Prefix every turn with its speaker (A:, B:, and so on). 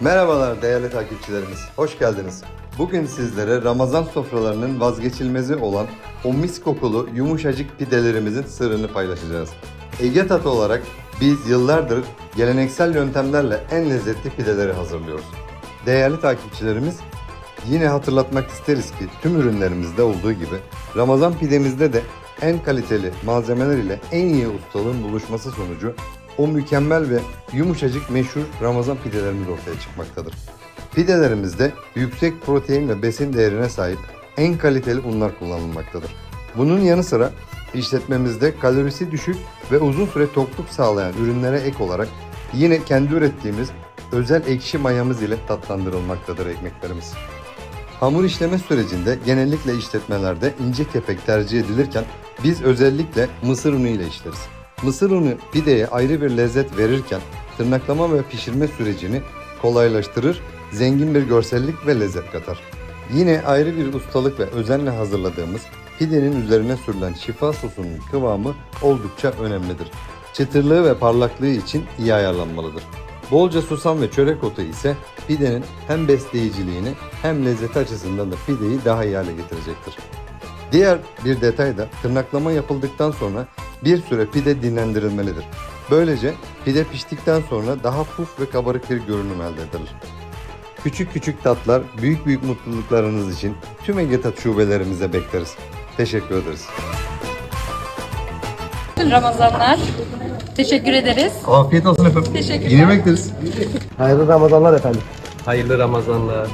A: Merhabalar değerli takipçilerimiz, hoş geldiniz. Bugün sizlere Ramazan sofralarının vazgeçilmezi olan o mis kokulu yumuşacık pidelerimizin sırrını paylaşacağız. Ege Tatı olarak biz yıllardır geleneksel yöntemlerle en lezzetli pideleri hazırlıyoruz. Değerli takipçilerimiz, yine hatırlatmak isteriz ki tüm ürünlerimizde olduğu gibi Ramazan pidemizde de en kaliteli malzemeler ile en iyi ustalığın buluşması sonucu o mükemmel ve yumuşacık meşhur Ramazan pidelerimiz ortaya çıkmaktadır. Pidelerimizde yüksek protein ve besin değerine sahip en kaliteli unlar kullanılmaktadır. Bunun yanı sıra işletmemizde kalorisi düşük ve uzun süre tokluk sağlayan ürünlere ek olarak yine kendi ürettiğimiz özel ekşi mayamız ile tatlandırılmaktadır ekmeklerimiz. Hamur işleme sürecinde genellikle işletmelerde ince kepek tercih edilirken biz özellikle mısır unu ile işleriz. Mısır unu pideye ayrı bir lezzet verirken tırnaklama ve pişirme sürecini kolaylaştırır, zengin bir görsellik ve lezzet katar. Yine ayrı bir ustalık ve özenle hazırladığımız pidenin üzerine sürülen şifa sosunun kıvamı oldukça önemlidir. Çıtırlığı ve parlaklığı için iyi ayarlanmalıdır. Bolca susam ve çörek otu ise pidenin hem besleyiciliğini hem lezzeti açısından da pideyi daha iyi hale getirecektir. Diğer bir detay da tırnaklama yapıldıktan sonra bir süre pide dinlendirilmelidir. Böylece pide piştikten sonra daha puf ve kabarık bir görünüm elde edilir. Küçük küçük tatlar, büyük büyük mutluluklarınız için tüm Ege Tat şubelerimize bekleriz. Teşekkür ederiz.
B: Ramazanlar. Teşekkür ederiz.
A: Afiyet olsun efendim.
B: Teşekkürler.
A: Yine bekleriz.
C: Hayırlı Ramazanlar efendim.
D: Hayırlı Ramazanlar.